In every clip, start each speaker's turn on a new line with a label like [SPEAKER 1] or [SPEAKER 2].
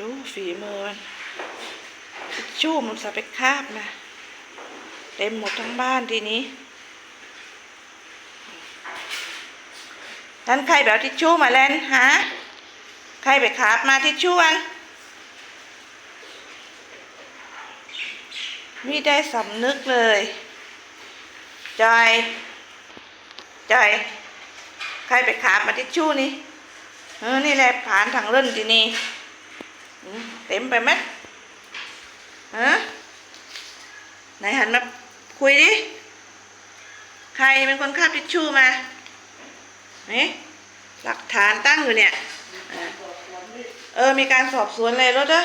[SPEAKER 1] ดูฝีมือมันทิชชู่มันสะไปคาบนะเต็มหมดทั้งบ้านทีนี้ท่านใครแบบทิชชู่มาเล่นฮะใครไปคาบมาทิชชู่อันไม่ได้สำนึกเลยจอยจอยใครไปขาบมาทิชชู่นี่เออนี่แหละผ่านทางเล่นที่นี่ เต็มไปไหมฮะไหนหันมาคุยดิ ใครเป็นคนคาบทิชชู่มานี่หลักฐานตั้งอยู่เนี่ย เออ มีการสอบสวนเลยรถเด้อ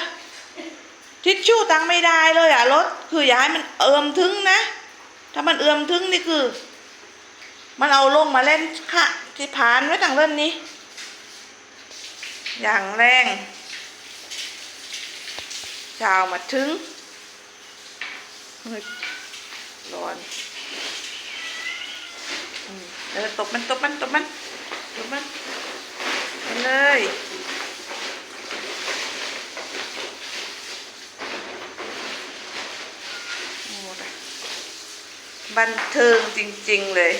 [SPEAKER 1] ทิชชู่ตั้งไม่ได้เลยอะรถ คืออย่าให้มันเอื่อมถึงนะ ถ้ามันเอื่อมถึงนี่คือ มันเอาลงมาเล่นค่ะที่ผานไว้ทางเล่นนี้ อย่างแรง ชาวมาถึงร้อนเออตบมันตบมันตบมันตบมันไปเลยบันเทิงจริง ๆ เลย